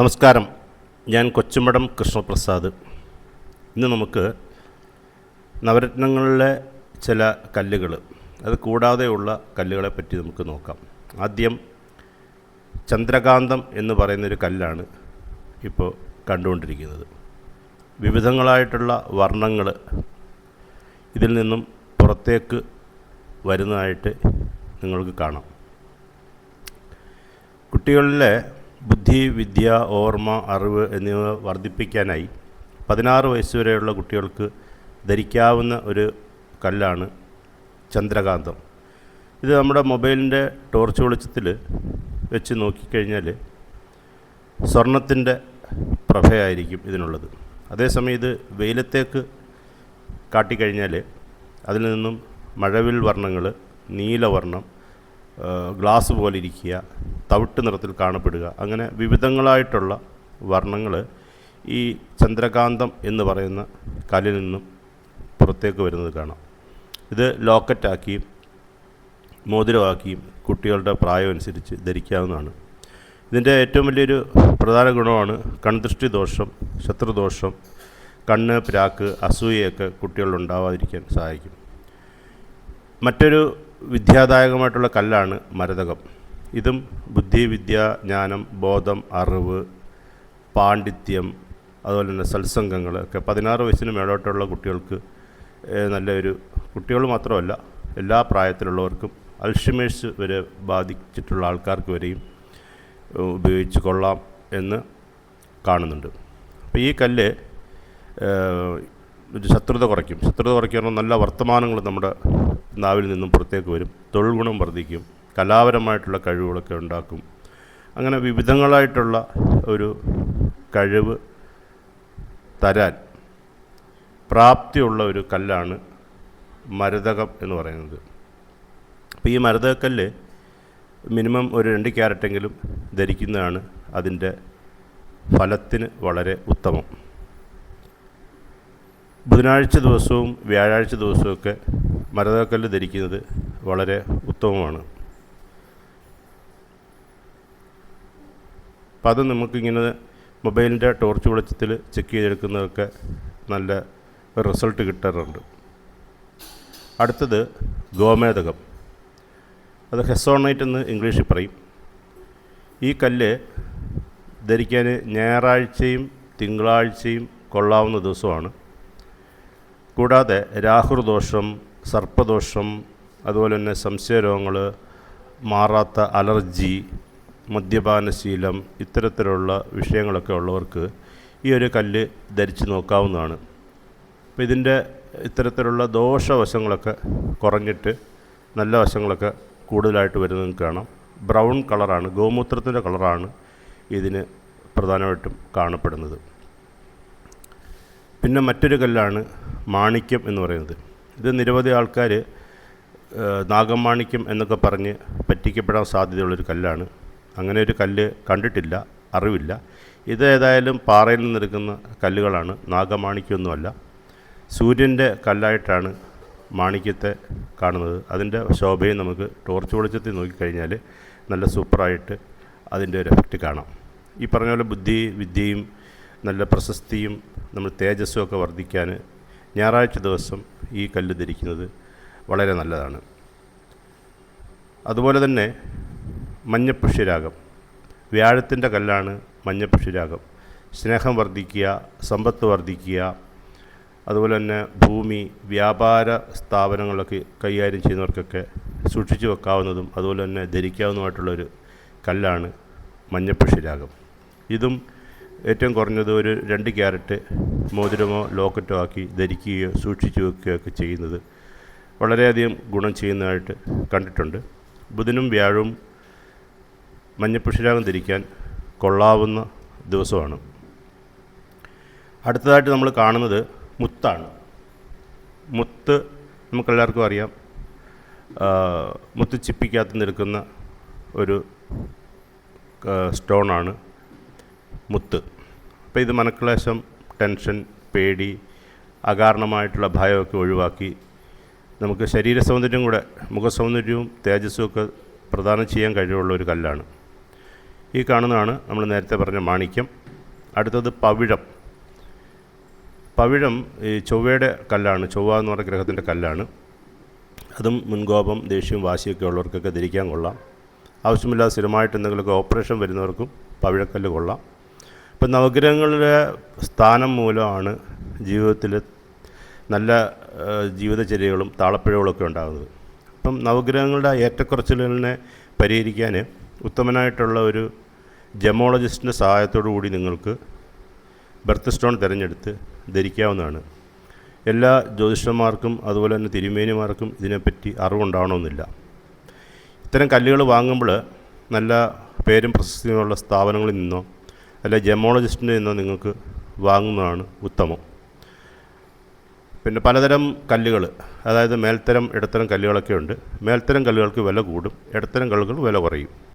നമസ്കാരം. ഞാൻ കൊച്ചുമടം കൃഷ്ണപ്രസാദ്. ഇന്ന് നമുക്ക് നവരത്നങ്ങളിലെ ചില കല്ലുകൾ അത് കൂടാതെയുള്ള കല്ലുകളെ പറ്റി നമുക്ക് നോക്കാം. ആദ്യം ചന്ദ്രകാന്തം എന്ന് പറയുന്നൊരു കല്ലാണ് ഇപ്പോൾ കണ്ടുകൊണ്ടിരിക്കുന്നത്. വിവിധങ്ങളായിട്ടുള്ള വർണങ്ങൾ ഇതിൽ നിന്നും പുറത്തേക്ക് വരുന്നതായിട്ട് നിങ്ങൾക്ക് കാണാം. കുട്ടികളിലെ ബുദ്ധി വിദ്യ ഓർമ്മ അറിവ് എന്നിവ വർദ്ധിപ്പിക്കാനായി പതിനാറ് വയസ്സ് വരെയുള്ള കുട്ടികൾക്ക് ധരിക്കാവുന്ന ഒരു കല്ലാണ് ചന്ദ്രകാന്തം. ഇത് നമ്മുടെ മൊബൈലിന്റെ ടോർച്ച് വെളിച്ചത്തിൽ വെച്ച് നോക്കിക്കഴിഞ്ഞാൽ സ്വർണത്തിന്റെ പ്രഭയായിരിക്കും ഇതിനുള്ളത്. അതേസമയം ഇത് വെയിലത്തേക്ക് കാട്ടിക്കഴിഞ്ഞാൽ അതിൽ നിന്നും മഴവിൽ വർണങ്ങൾ നീലവർണം ഗ്ലാസ് പോലെ ഇരിക്കുക തവിട്ട് നിറത്തിൽ കാണപ്പെടുക. അങ്ങനെ വിവിധങ്ങളായിട്ടുള്ള വർണങ്ങൾ ഈ ചന്ദ്രകാന്തം എന്ന് പറയുന്ന കല്ലിൽ നിന്നും പുറത്തേക്ക് വരുന്നത് കാണാം. ഇത് ലോക്കറ്റാക്കിയും മോതിരമാക്കിയും കുട്ടികളുടെ പ്രായം അനുസരിച്ച് ധരിക്കാവുന്നതാണ്. ഇതിന്റെ ഏറ്റവും വലിയൊരു പ്രധാന ഗുണമാണ് കൺദൃഷ്ടി ദോഷം ശത്രുദോഷം കണ്ണ് പ്രാക്ക് അസൂയയൊക്കെ കുട്ടികളിൽ ഉണ്ടാവാതിരിക്കാൻ സഹായിക്കും. മറ്റൊരു വിദ്യാദായകമായിട്ടുള്ള കല്ലാണ് മരതകം. ഇതും ബുദ്ധിവിദ്യ ജ്ഞാനം ബോധം അറിവ് പാണ്ഡിത്യം അതുപോലെ തന്നെ സത്സംഗങ്ങൾ ഒക്കെ പതിനാറ് വയസ്സിന് മേലോട്ടുള്ള കുട്ടികൾക്ക് നല്ലൊരു കുട്ടികൾ മാത്രമല്ല എല്ലാ പ്രായത്തിലുള്ളവർക്കും അൽഷിമേഴ്സ് വരെ ബാധിച്ചിട്ടുള്ള ആൾക്കാർക്ക് വരെയും ഉപയോഗിച്ച് കൊള്ളാം എന്ന് കാണുന്നുണ്ട്. അപ്പോൾ ഈ കല്ല് ശത്രുത കുറയ്ക്കും. ശത്രുത കുറയ്ക്കുന്ന നല്ല വർത്തമാനങ്ങൾ നമ്മുടെ നാവിൽ നിന്നും പുറത്തേക്ക് വരും. തൊഴിൽ ഗുണം വർദ്ധിക്കും. കലാപരമായിട്ടുള്ള കഴിവുകളൊക്കെ ഉണ്ടാക്കും. അങ്ങനെ വിവിധങ്ങളായിട്ടുള്ള ഒരു കഴിവ് തരാൻ പ്രാപ്തിയുള്ള ഒരു കല്ലാണ് മരതകം എന്ന് പറയുന്നത്. അപ്പോൾ ഈ മരതകക്കല്ല് മിനിമം ഒരു രണ്ട് ക്യാരറ്റെങ്കിലും ധരിക്കുന്നതാണ് അതിന്റെ ഫലത്തിന് വളരെ ഉത്തമം. ബുധനാഴ്ച ദിവസവും വ്യാഴാഴ്ച ദിവസവും ഒക്കെ മരതകക്കല്ല് ധരിക്കുന്നത് വളരെ ഉത്തമമാണ്. അപ്പം അത് നമുക്കിങ്ങനെ മൊബൈലിന്റെ ടോർച്ച് വെളിച്ചത്തിൽ ചെക്ക് ചെയ്തെടുക്കുന്നതൊക്കെ നല്ല റിസൾട്ട് കിട്ടാറുണ്ട്. അടുത്തത് ഗോമേതകം. അത് ഹെസോണൈറ്റ് എന്ന് ഇംഗ്ലീഷിൽ പറയും. ഈ കല്ല് ധരിക്കാൻ ഞായറാഴ്ചയും തിങ്കളാഴ്ചയും കൊള്ളാവുന്ന ദിവസമാണ്. കൂടാതെ രാഹുർദോഷം സർപ്പദോഷം അതുപോലെ തന്നെ സംശയരോഗങ്ങൾ മാറാത്ത അലർജി മദ്യപാനശീലം ഇത്തരത്തിലുള്ള വിഷയങ്ങളൊക്കെ ഉള്ളവർക്ക് ഈ ഒരു കല്ല് ധരിച്ച് നോക്കാവുന്നതാണ്. അപ്പോൾ ഇതിന്റെ ഇത്തരത്തിലുള്ള ദോഷവശങ്ങളൊക്കെ കുറഞ്ഞിട്ട് നല്ല വശങ്ങളൊക്കെ കൂടുതലായിട്ട് വരുന്നത് കാണാം. ബ്രൗൺ കളറാണ് ഗോമൂത്രത്തിന്റെ കളറാണ് ഇതിന് പ്രധാനമായിട്ടും കാണപ്പെടുന്നത്. പിന്നെ മറ്റൊരു കല്ലാണ് മാണിക്യം എന്ന് പറയുന്നത്. ഇത് നിരവധി ആൾക്കാർ നാഗമാണിക്യം എന്നൊക്കെ പറഞ്ഞ് പറ്റിക്കപ്പെടാൻ സാധ്യതയുള്ളൊരു കല്ലാണ്. അങ്ങനെ ഒരു കല്ല് കണ്ടിട്ടില്ല അറിവില്ല. ഇത് ഏതായാലും പാറയിൽ നിന്നെടുക്കുന്ന കല്ലുകളാണ് നാഗമാണിക്യൊന്നുമല്ല സൂര്യന്റെ കല്ലായിട്ടാണ് മാണിക്യത്തെ കാണുന്നത്. അതിന്റെ ശോഭയും നമുക്ക് ടോർച്ച് വെളിച്ചത്തിൽ നോക്കിക്കഴിഞ്ഞാൽ നല്ല സൂപ്പറായിട്ട് അതിന്റെ ഒരു എഫക്റ്റ് കാണാം. ഈ പറഞ്ഞ പോലെ ബുദ്ധി വിദ്യയും നല്ല പ്രശസ്തിയും നമ്മൾ തേജസ്സും ഒക്കെ വർദ്ധിക്കാൻ ഞായറാഴ്ച ദിവസം ഈ കല്ല് ധരിക്കുന്നത് വളരെ നല്ലതാണ്. അതുപോലെ തന്നെ മഞ്ഞപ്പുഷ്യരാഗം വ്യാഴത്തിന്റെ കല്ലാണ് മഞ്ഞപ്പുഷ്യരാഗം സ്നേഹം വർദ്ധിക്കുക സമ്പത്ത് വർദ്ധിക്കുക അതുപോലെ തന്നെ ഭൂമി വ്യാപാര സ്ഥാപനങ്ങളൊക്കെ കൈകാര്യം ചെയ്യുന്നവർക്കൊക്കെ സൂക്ഷിച്ചു വെക്കാവുന്നതും അതുപോലെ തന്നെ ധരിക്കാവുന്നതുമായിട്ടുള്ളൊരു കല്ലാണ് മഞ്ഞപ്പുഷ്യരാഗം ഇതും ഏറ്റവും കുറഞ്ഞത് ഒരു രണ്ട് ക്യാരറ്റ് മോതിരമോ ലോക്കറ്റോ ആക്കി ധരിക്കുകയോ സൂക്ഷിച്ചു വെക്കുകയോ ഒക്കെ ചെയ്യുന്നത് വളരെയധികം ഗുണം ചെയ്യുന്നതായിട്ട് കണ്ടിട്ടുണ്ട്. ബുധനും വ്യാഴവും മഞ്ഞപ്പുഷ്യരാഗം ധരിക്കാൻ കൊള്ളാവുന്ന ദിവസമാണ്. അടുത്തതായിട്ട് നമ്മൾ കാണുന്നത് മുത്താണ്. മുത്ത് നമുക്കെല്ലാവർക്കും അറിയാം. മുത്ത് ചിപ്പിക്കകത്ത് നിൽക്കുന്ന ഒരു സ്റ്റോണാണ് മുത്ത്. അപ്പോൾ ഇത് മനക്ലേശം ടെൻഷൻ പേടി അകാരണമായിട്ടുള്ള ഭയമൊക്കെ ഒഴിവാക്കി നമുക്ക് ശരീര സൗന്ദര്യം കൂടെ മുഖസൗന്ദര്യവും തേജസ്സും ഒക്കെ പ്രദാനം ചെയ്യാൻ കഴിവുള്ള ഒരു കല്ലാണ്. ഈ കാണുന്നതാണ് നമ്മൾ നേരത്തെ പറഞ്ഞ മാണിക്യം. അടുത്തത് പവിഴം. പവിഴം ഈ ചൊവ്വയുടെ കല്ലാണ് ചൊവ്വ എന്ന് പറഞ്ഞ ഗ്രഹത്തിന്റെ കല്ലാണ്. അതും മുൻകോപം ദേഷ്യവും വാശിയൊക്കെ ഉള്ളവർക്കൊക്കെ ധരിക്കാൻ കൊള്ളാം. ആവശ്യമില്ലാതെ സ്ഥിരമായിട്ട് എന്തെങ്കിലുമൊക്കെ ഓപ്പറേഷൻ വരുന്നവർക്കും പവിഴക്കല്ല് കൊള്ളാം. ഇപ്പം നവഗ്രഹങ്ങളുടെ സ്ഥാനം മൂലമാണ് ജീവിതത്തിൽ നല്ല ജീവിതചര്യകളും താളപ്പിഴകളൊക്കെ ഉണ്ടാകുന്നത്. അപ്പം നവഗ്രഹങ്ങളുടെ ഏറ്റക്കുറച്ചിലുകളിനെ പരിഹരിക്കാൻ ഉത്തമനായിട്ടുള്ള ഒരു ജമോളജിസ്റ്റിന്റെ സഹായത്തോടു കൂടി നിങ്ങൾക്ക് ബർത്ത് സ്റ്റോൺ തിരഞ്ഞെടുത്ത് ധരിക്കാവുന്നതാണ്. എല്ലാ ജ്യോതിഷന്മാർക്കും അതുപോലെ തന്നെ തിരുമേനിമാർക്കും ഇതിനെപ്പറ്റി അറിവുണ്ടാവണമെന്നില്ല. ഇത്തരം കല്ലുകൾ വാങ്ങുമ്പോൾ നല്ല പേരും പ്രശസ്തിയുമുള്ള സ്ഥാപനങ്ങളിൽ നിന്നോ അല്ല ജമോളജിസ്റ്റിന്റെ നിന്നോ നിങ്ങൾക്ക് വാങ്ങുന്നതാണ് ഉത്തമം. പിന്നെ പലതരം കല്ലുകൾ അതായത് മേൽത്തരം ഇടത്തരം കല്ലുകളൊക്കെ ഉണ്ട്. മേൽത്തരം കല്ലുകൾക്ക് വില കൂടും ഇടത്തരം കല്ലുകൾ വില കുറയും.